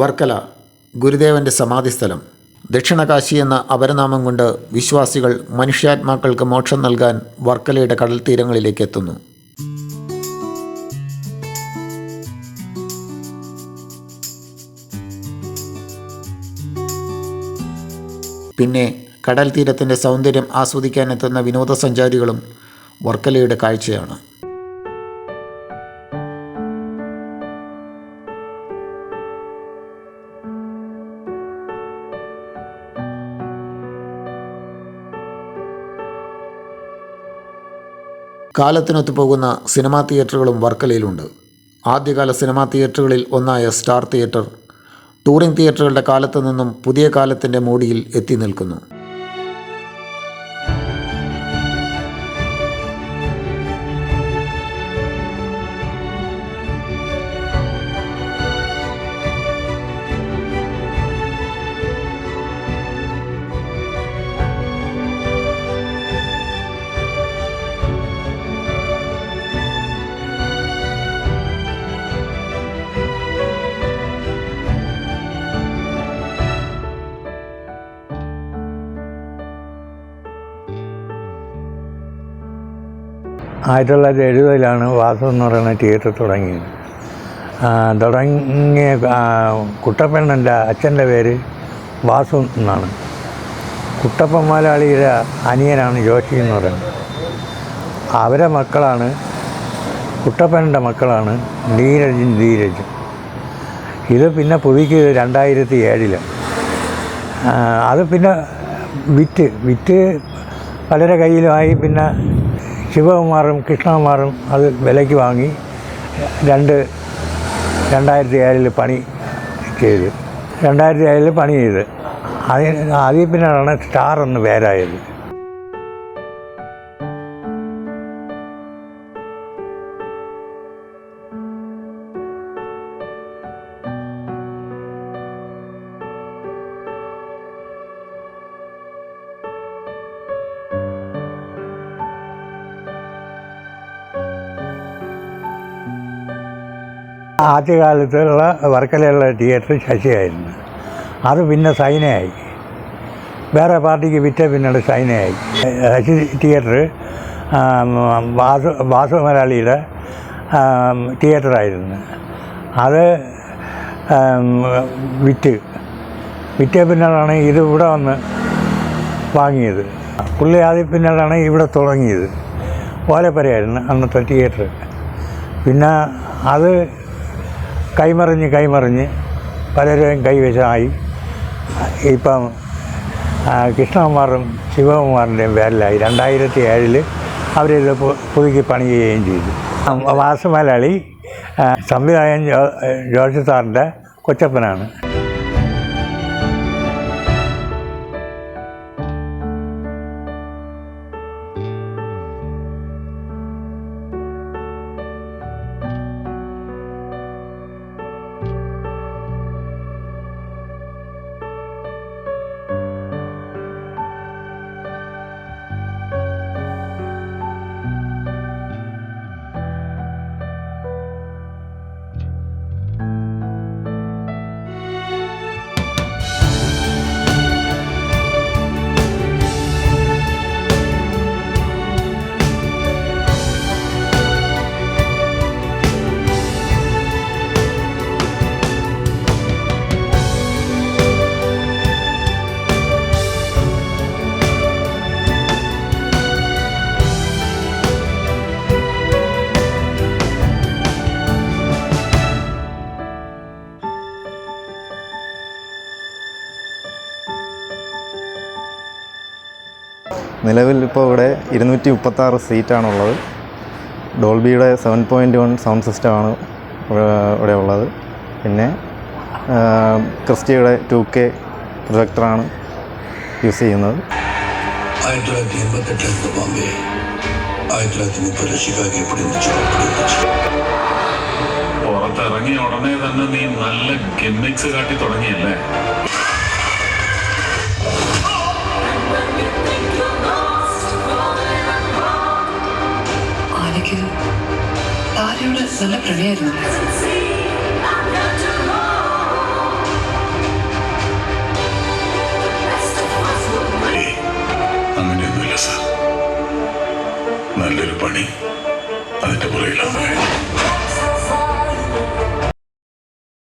വർക്കല ഗുരുദേവന്റെ സമാധിസ്ഥലം. ദക്ഷിണകാശി എന്ന അപരനാമം കൊണ്ട് വിശ്വാസികൾ മനുഷ്യാത്മാക്കൾക്ക് മോക്ഷം നൽകാൻ വർക്കലയുടെ കടൽ തീരങ്ങളിലേക്ക് എത്തുന്നു. പിന്നെ കടൽ തീരത്തിന്റെ സൗന്ദര്യം ആസ്വദിക്കാനെത്തുന്ന വിനോദസഞ്ചാരികളും വർക്കലയുടെ കാഴ്ചയാണ്. കാലത്തിനൊത്തു പോകുന്ന സിനിമാ തിയേറ്ററുകളും വർക്കലയിലുണ്ട്. ആദ്യകാല സിനിമാ തിയേറ്ററുകളിൽ ഒന്നായ സ്റ്റാർ തിയേറ്റർ ടൂറിംഗ് തിയേറ്ററുകളുടെ കാലത്തു നിന്നും പുതിയ കാലത്തിന്റെ മോടിയിൽ എത്തി നിൽക്കുന്നു. ആയിരത്തി തൊള്ളായിരത്തി എഴുപതിലാണ് വാസു എന്ന് പറയുന്ന തിയേറ്റർ തുടങ്ങിയത്. തുടങ്ങിയ കുട്ടപ്പണ്ണന്റെ അച്ഛന്റെ പേര് വാസു എന്നാണ്. കുട്ടപ്പൻ മലയാളിയുടെ അനിയനാണ് ജോഷി എന്ന് പറയുന്നത്. അവരെ മക്കളാണ് കുട്ടപ്പന്റെ മക്കളാണ് ധീരജും ധീരജും ഇത് പിന്നെ പുതുക്കിയത് രണ്ടായിരത്തി ഏഴിൽ അത് പിന്നെ വിറ്റ് വിറ്റ് പലരെ കയ്യിലുമായി പിന്നെ ശിവകുമാറും കൃഷ്ണകുമാറും അത് വിലയ്ക്ക് വാങ്ങി രണ്ട് രണ്ടായിരത്തി ഏഴിൽ പണി ചെയ്ത് രണ്ടായിരത്തി ഏഴിൽ പണി ചെയ്ത് അതിന് അതിൽ പിന്നെയാണ് സ്റ്റാർ എന്ന് പേരായത് ആദ്യകാലത്തുള്ള വർക്കലയുള്ള തിയേറ്റർ ശശിയായിരുന്നു. അത് പിന്നെ സൈനയായി. വേറെ പാർട്ടിക്ക് വിറ്റ പിന്നീട് സൈനയായി. ശശി തിയേറ്റർ വാസു വാസു മലയാളിയുടെ തിയേറ്ററായിരുന്നു. അത് വിറ്റ്. വിറ്റ പിന്നീടാണ് ഇത് ഇവിടെ വന്ന് വാങ്ങിയത്. പുള്ളി ആദ്യം പിന്നീടാണ് ഇവിടെ തുടങ്ങിയത്. ഓലപ്പരയായിരുന്നു അന്നത്തെ തിയേറ്റർ. പിന്നെ അത് കൈമറിഞ്ഞ് കൈമറിഞ്ഞ് പലരെയും കൈവശമായി. ഇപ്പം കൃഷ്ണകുമാറും ശിവകുമാറിന്റെയും പേരിലായി രണ്ടായിരത്തി ഏഴിൽ അവരിത് പുതുക്കി പണി ചെയ്യുകയും ചെയ്തു. ആ, സംവിധായകൻ ജോർജ് സാറിന്റെ കൊച്ചപ്പനാണ്. നിലവിൽ ഇപ്പോൾ ഇവിടെ ഇരുന്നൂറ്റി മുപ്പത്താറ് സീറ്റാണുള്ളത്. ഡോൾബിയുടെ സെവൻ പോയിന്റ് വൺ സൗണ്ട് സിസ്റ്റമാണ് ഇവിടെ ഉള്ളത്. പിന്നെ ക്രിസ്റ്റിയുടെ ടു കെ പ്രൊജക്ടറാണ് യൂസ് ചെയ്യുന്നത്. പുറത്തിറങ്ങിയ ഉടനെ തന്നെ നീ നല്ല ഗിമ്മിക്സ് കാട്ടി തുടങ്ങിയല്ലേ? എനിക്ക് താരയോട് നല്ല പ്രണയമായിരുന്നു. അങ്ങനെയൊന്നുമില്ല സാർ. നല്ലൊരു പണി. അതിന്റെ പുറകിലാണ്